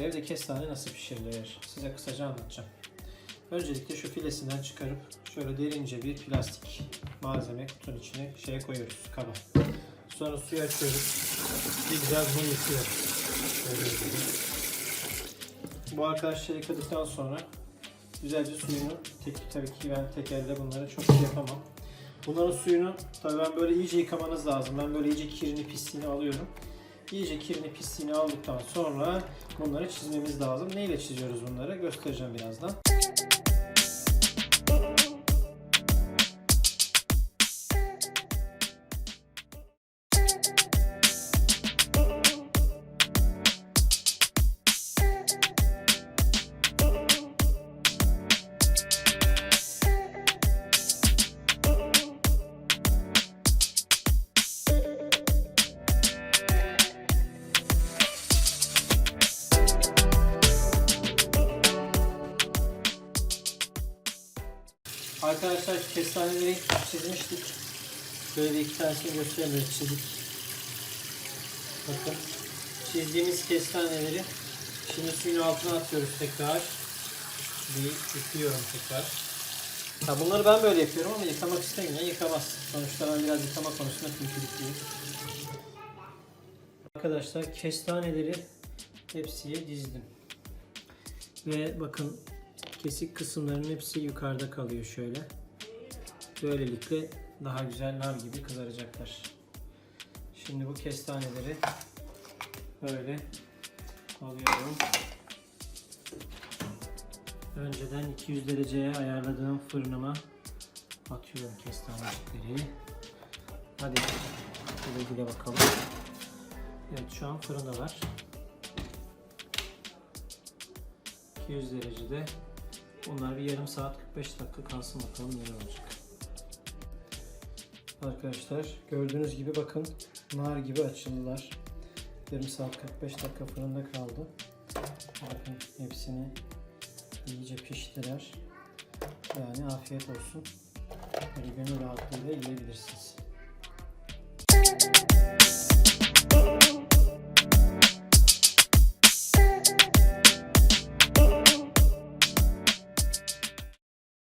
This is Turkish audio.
Evde kestane nasıl pişirilir? Size kısaca anlatacağım. Öncelikle şu filesinden çıkarıp şöyle derince bir plastik malzeme kutunun içine şeye koyuyoruz kaba. Sonra suyu açıyoruz. Bir güzel bunu yıkıyoruz. Bu arkadaşları yıkadıktan sonra güzelce suyunu tek, tabii ki ben tek elde bunları çok iyi yapamam. Bunların suyunu tabii ben böyle iyice yıkamanız lazım. Ben böyle iyice kirini pisliğini alıyorum. İyice kirini pisliğini aldıktan sonra bunları çizmemiz lazım. Neyle çiziyoruz bunları göstereceğim birazdan. Arkadaşlar kestaneleri çizmiştik. Böyle iki tanesini göstereyim böyle çizdik. Bakın çizdiğimiz kestaneleri şimdi suyun altına atıyoruz tekrar. Bir yıkıyorum tekrar. Ha bunları ben böyle yapıyorum ama yıkamak istemeyen yıkamaz. Sonuçta ben biraz yıkama konusunda kültürlüyüm. Arkadaşlar kestaneleri hepsiye dizdim. Ve bakın kesik kısımların hepsi yukarıda kalıyor şöyle. Böylelikle daha güzel nar gibi kızaracaklar. Şimdi bu kestaneleri böyle alıyorum. Önceden 200 dereceye ayarladığım fırınıma atıyorum kestanecikleri. Hadi güle güle bakalım. Evet şu an fırındalar. 200 derecede Bunlar bir yarım saat 45 dakika kalsın bakalım neler olacak. Arkadaşlar gördüğünüz gibi bakın nar gibi açıldılar. Yarım saat 45 dakika fırında kaldı. Bakın hepsini iyice piştiler. Yani afiyet olsun. Böyle gönül rahatlığıyla yiyebilirsiniz.